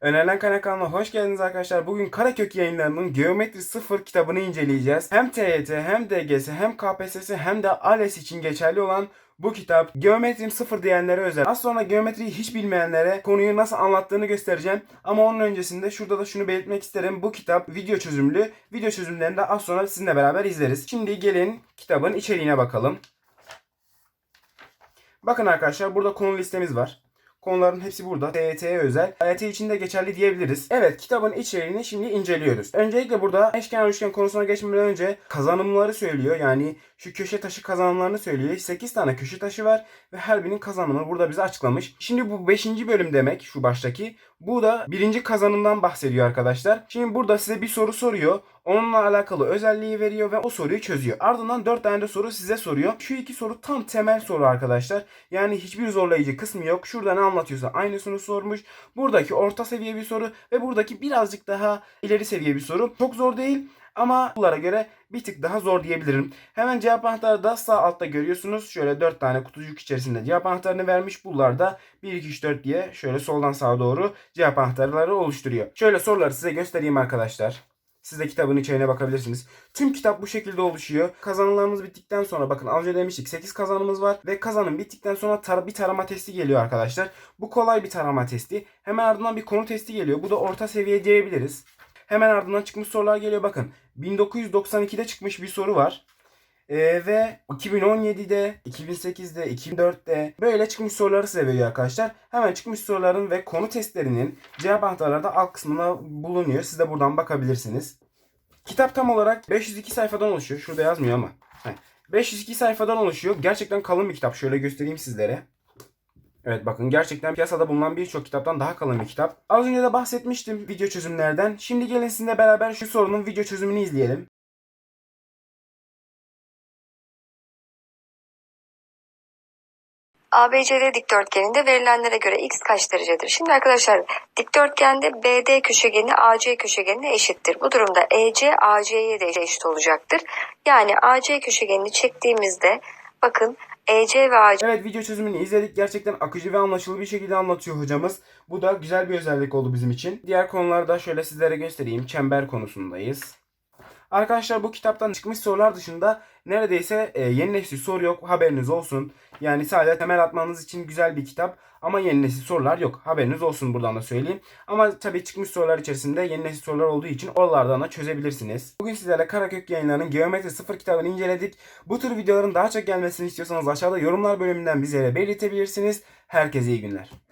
Önerilen Kaynak kanalına hoş geldiniz arkadaşlar. Bugün Karakök yayınlarının Geometri 0 kitabını inceleyeceğiz. Hem TYT hem DGS hem KPSS hem de ALES için geçerli olan bu kitap Geometrim 0 diyenlere özel. Az sonra geometriyi hiç bilmeyenlere konuyu nasıl anlattığını göstereceğim. Ama onun öncesinde şurada da şunu belirtmek isterim. Bu kitap video çözümlü. Video çözümlerini de az sonra sizinle beraber izleriz. Şimdi gelin kitabın içeriğine bakalım. Bakın arkadaşlar burada konu listemiz var. Konuların hepsi burada. TYT'ye özel. AYT için de geçerli diyebiliriz. Evet kitabın içeriğini şimdi inceliyoruz. Öncelikle burada eşkenar üçgen konusuna geçmeden önce kazanımları söylüyor. Yani şu köşe taşı kazanımlarını söylüyor. 8 tane köşe taşı var ve her birinin kazanımını burada bize açıklamış. Şimdi bu 5. bölüm demek şu baştaki. Bu da birinci kazanımdan bahsediyor arkadaşlar. Şimdi burada size bir soru soruyor. Onunla alakalı özelliği veriyor ve o soruyu çözüyor. Ardından 4 tane de soru size soruyor. Şu iki soru tam temel soru arkadaşlar. Yani hiçbir zorlayıcı kısmı yok. Şurada ne anlatıyorsa aynısını sormuş. Buradaki orta seviye bir soru ve buradaki birazcık daha ileri seviye bir soru. Çok zor değil ama bunlara göre bir tık daha zor diyebilirim. Hemen cevap anahtarı da sağ altta görüyorsunuz. Şöyle 4 tane kutucuk içerisinde cevap anahtarını vermiş. Bunlar da 1, 2, 3, 4 diye şöyle soldan sağa doğru cevap anahtarları oluşturuyor. Şöyle soruları size göstereyim arkadaşlar. Siz de kitabın içeriğine bakabilirsiniz. Tüm kitap bu şekilde oluşuyor. Kazanımlarımız bittikten sonra bakın az önce demiştik 8 kazanımız var ve kazanım bittikten sonra tar- bir tarama testi geliyor arkadaşlar. Bu kolay bir tarama testi. Hemen ardından bir konu testi geliyor. Bu da orta seviye diyebiliriz. Hemen ardından çıkmış sorular geliyor bakın. 1992'de çıkmış bir soru var. Ee, ve 2017'de, 2008'de, 2004'te böyle çıkmış soruları size veriyor arkadaşlar. Hemen çıkmış soruların ve konu testlerinin cevap anahtarları da alt kısmına bulunuyor. Siz de buradan bakabilirsiniz. Kitap tam olarak 502 sayfadan oluşuyor. Şurada yazmıyor ama. Heh. 502 sayfadan oluşuyor. Gerçekten kalın bir kitap. Şöyle göstereyim sizlere. Evet bakın gerçekten piyasada bulunan birçok kitaptan daha kalın bir kitap. Az önce de bahsetmiştim video çözümlerden. Şimdi gelin sizinle beraber şu sorunun video çözümünü izleyelim. ABCD dikdörtgeninde verilenlere göre x kaç derecedir? Şimdi arkadaşlar dikdörtgende BD köşegeni AC köşegenine eşittir. Bu durumda EC AC'ye de eşit olacaktır. Yani AC köşegenini çektiğimizde bakın EC ve AC Evet video çözümünü izledik. Gerçekten akıcı ve anlaşılır bir şekilde anlatıyor hocamız. Bu da güzel bir özellik oldu bizim için. Diğer konularda şöyle sizlere göstereyim. Çember konusundayız. Arkadaşlar bu kitaptan çıkmış sorular dışında neredeyse e, yeni nesil soru yok haberiniz olsun. Yani sadece temel atmanız için güzel bir kitap ama yeni nesil sorular yok. Haberiniz olsun buradan da söyleyeyim. Ama tabii çıkmış sorular içerisinde yeni nesil sorular olduğu için oralardan da çözebilirsiniz. Bugün sizlerle Karakök yayınlarının Geometri 0 kitabını inceledik. Bu tür videoların daha çok gelmesini istiyorsanız aşağıda yorumlar bölümünden bizlere belirtebilirsiniz. Herkese iyi günler.